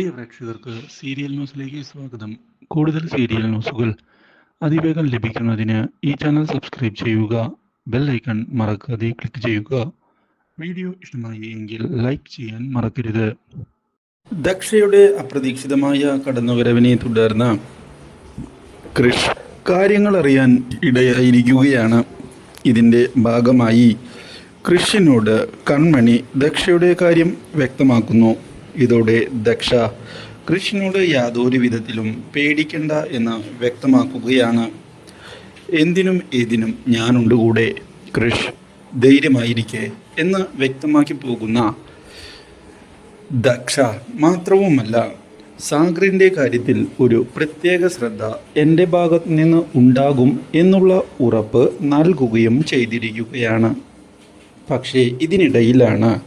പ്രിയ പ്രേക്ഷകർക്ക് സീരിയൽ ന്യൂസിലേക്ക് സ്വാഗതം. കൂടുതൽ സീരിയൽ ന്യൂസുകൾ അതിവേഗം ലഭിക്കുന്നതിന് ഈ ചാനൽ സബ്സ്ക്രൈബ് ചെയ്യുക ബെൽ ഐക്കൺ മറക്കാതെ ക്ലിക്ക് ചെയ്യുക. വീഡിയോ ഇഷ്ടമായി എങ്കിൽ ലൈക്ക് ചെയ്യാൻ മറക്കരുത്. ദക്ഷയുടെ അപ്രതീക്ഷിതമായ കടന്നുവരവിനെ തുടർന്ന് കൃഷ് കാര്യങ്ങൾ അറിയാൻ ഇടയായിരിക്കുകയാണ്. ഇതിന്റെ ഭാഗമായി കൃഷിനോട് കൺമണി ദക്ഷയുടെ കാര്യം വ്യക്തമാക്കുന്നു. ഇതോടെ ദക്ഷ കൃഷ്ണനോട് യാതൊരു വിധത്തിലും പേടിക്കണ്ട എന്ന് വ്യക്തമാക്കുകയാണ്. എന്തിനും ഏതിനും ഞാനുണ്ട് കൂടെ. കൃഷ് ധൈര്യമായിരിക്കെ എന്ന് വ്യക്തമാക്കി പോകുന്ന ദക്ഷ മാത്രവുമല്ല സാഗറിന്റെ കാര്യത്തിൽ ഒരു പ്രത്യേക ശ്രദ്ധ എന്റെ ഭാഗത്ത് നിന്ന് ഉണ്ടാകും എന്നുള്ള ഉറപ്പ് നൽകുകയും ചെയ്തിരിക്കുകയാണ്. പക്ഷേ ഇതിനിടയിലാണ്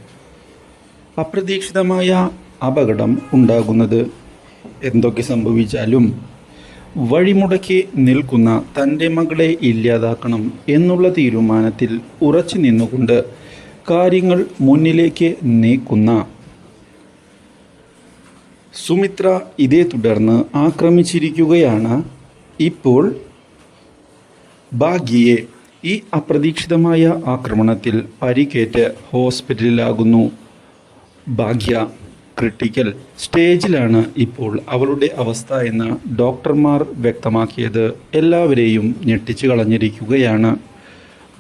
അപ്രതീക്ഷിതമായ അപകടം ഉണ്ടാകുന്നത്. എന്തൊക്കെ സംഭവിച്ചാലും വഴിമുടക്കി നിൽക്കുന്ന തന്റെ മകളെ ഇല്ലാതാക്കണം എന്നുള്ള തീരുമാനത്തിൽ ഉറച്ചു നിന്നുകൊണ്ട് കാര്യങ്ങൾ മുന്നിലേക്ക് നീക്കുന്ന സുമിത്ര ഇതേ തുടർന്ന് ആക്രമിച്ചിരിക്കുകയാണ്. ഇപ്പോൾ ഭാഗ്യയെ ഈ അപ്രതീക്ഷിതമായ ആക്രമണത്തിൽ പരിക്കേറ്റ് ഹോസ്പിറ്റലിലാകുന്നു. ഭാഗ്യ ക്രിട്ടിക്കൽ സ്റ്റേജിലാണ് ഇപ്പോൾ അവളുടെ അവസ്ഥ എന്ന് ഡോക്ടർമാർ വ്യക്തമാക്കിയത്. എല്ലാവരെയും ഞെട്ടിച്ചു കളഞ്ഞിരിക്കുകയാണ്.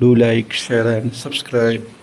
Do like share and subscribe